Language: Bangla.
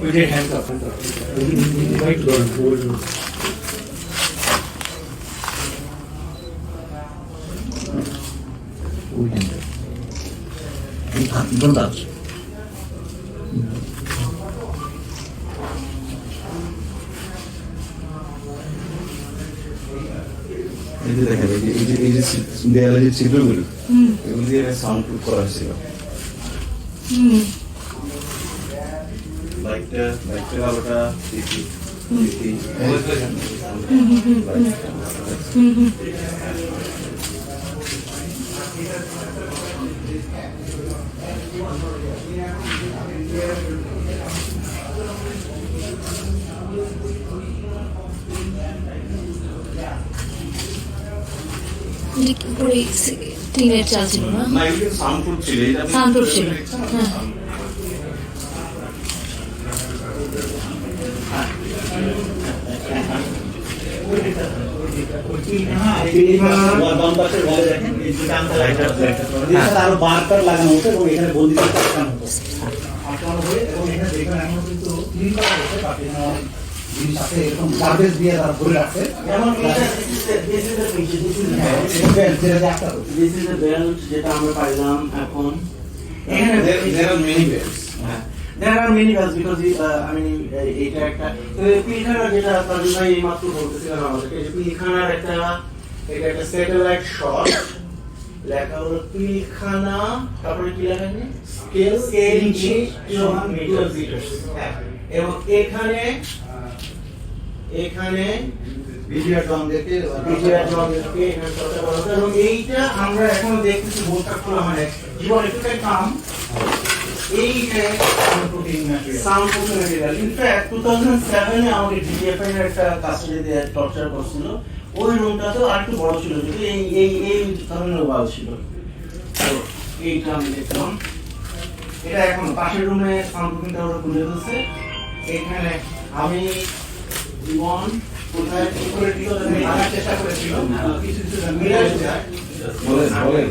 ওইটাই hand cup hand cup white gold gold ওই হ্যান্ড Don't touch. এই যে দেখেন এই যে এই যে এই যে ছি- দেয়ালে যে ছিদ্রগুলো এগুলো দিয়ে সাউন্ড প্রুফ করা হয়েছিল লাইটটা লাইটের আলোটা দেখি দেখি টিনের চাল ছিল না? সাউন্ড প্রুফ ছিল এটা Soundproof ছিল, হ্যাঁ। বাম পাশের ওয়ালে দেখেন এই যে ডান সাইডে একটা আছে। এর সাথে আরও বার লাগানো হতো এবং এখানে বন্দিত আটকানো হতো আটকানো হয়ে এবং এখানে দেখবেন এখন কিন্তু ক্লিন করা হচ্ছে বাট জিনিস আছে এরকম গার্বেজ দিয়ে তারা ভরে রাখছে যেমন এটা this is the- this is the picture, this is the belt. এটা belt যেটা যেটা আমরা পাইলাম এখন এখানে there are many belts because we, uh, I mean এই- এইটা একটা পিলখানা যেটা তাদের ভাই এই মাত্র বলতেছিলেন আমাদেরকে যে পিলখানার একটা এটা একটা স্যাটেলাইট শট লেখা হলো পিলখানা তারপরে কি লেখা আছে স্কেল স্কেল ইঞ্চি মিটার হ্যাঁ এবং এখানে এখানে এইটা আমরা এখন দেখতেছি বোর্ডটা খোলা মানে জীবন একটু কাম। এইটা protein material in fact two thousand সেভেনে আমাকে ডিজিএফআই এর একটা কাস্টডি দিয়ে টর্চার করছিল। ওই রুমটাতেও আর একটু বড় ছিল কিন্তু এই এই এই ধরনের ওয়াল ছিল। তো এইটা আমি দেখলাম। এটা এখন পাশের রুমে সাউন্ড প্রুফিংটা ওরা খুলে দিচ্ছে এখানে আমি জীবন কোথায় কি করে দিল আনার চেষ্টা করেছিলাম কিছু কিছু মিলে বলেন বলেন।